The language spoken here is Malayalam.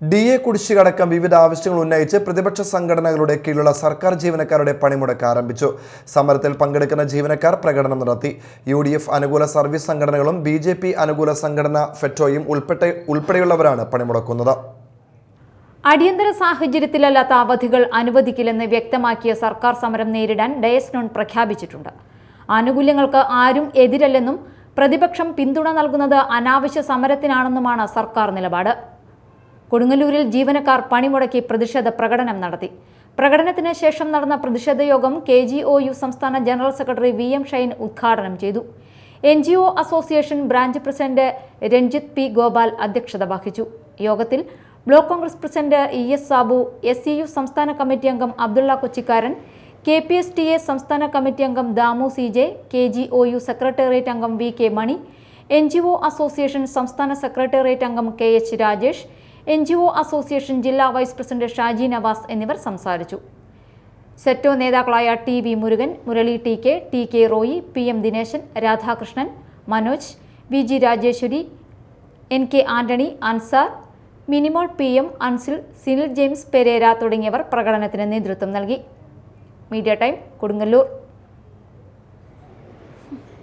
ഡി എ കുടിശ്ശികടക്കം വിവിധ ആവശ്യങ്ങൾ ഉന്നയിച്ച് പ്രതിപക്ഷ സംഘടനകളുടെ കീഴിലുള്ള സർക്കാർ ജീവനക്കാരുടെ പണിമുടക്ക് ആരംഭിച്ചു. സമരത്തിൽ പങ്കെടുക്കുന്ന ജീവനക്കാർ പ്രകടനം നടത്തി. യു ഡി എഫ് അനുകൂല സർവീസ് സംഘടനകളും ബി ജെ പി അനുകൂല സംഘടന ഫെറ്റോയും ഉൾപ്പെട്ട ഉൾപ്പെടെയുള്ളവരാണ് പണിമുടക്കുന്നത്. അടിയന്തര സാഹചര്യത്തിലല്ലാത്ത അവധികൾ അനുവദിക്കില്ലെന്ന് വ്യക്തമാക്കിയ സർക്കാർ സമരം നേരിടാൻ ഡയസ് നോൺ പ്രഖ്യാപിച്ചിട്ടുണ്ട്. ആനുകൂല്യങ്ങൾക്ക് ആരും എതിരല്ലെന്നും പ്രതിപക്ഷം പിന്തുണ നൽകുന്നത് അനാവശ്യ സമരത്തിനാണെന്നുമാണ് സർക്കാർ നിലപാട്. കൊടുങ്ങല്ലൂരിൽ ജീവനക്കാർ പണിമുടക്കി പ്രതിഷേധ പ്രകടനം നടത്തി. പ്രകടനത്തിന് ശേഷം നടന്ന പ്രതിഷേധ യോഗം കെ ജി ഒ യു സംസ്ഥാന general secretary V M Shine ഉദ്ഘാടനം ചെയ്തു. N G O association branch president Ranjith P Gopal അധ്യക്ഷത വഹിച്ചു. യോഗത്തിൽ block Congress president E S Sabu S C U സംസ്ഥാന കമ്മിറ്റി അംഗം Abdulla കൊച്ചിക്കാരൻ K P S T A സംസ്ഥാന കമ്മിറ്റി അംഗം Damu C J K G O U secretariat അംഗം V K Mani N G O association സംസ്ഥാന സെക്രട്ടേറിയറ്റ് അംഗം K H Rajesh N G O association ജില്ലാ വൈസ് പ്രസിഡന്റ് ഷാജി നവാസ് എന്നിവർ സംസാരിച്ചു. സെറ്റോ നേതാക്കളായ T V Murugan Murali T K T K Roy P M Dineshan Radhakrishnan Manoj V G Rajeswari N K Antony Ansar Minimol P M Ansil Sinil James Perera തുടങ്ങിയവർ പ്രകടനത്തിന് നേതൃത്വം നൽകി. Media time Kodungallur.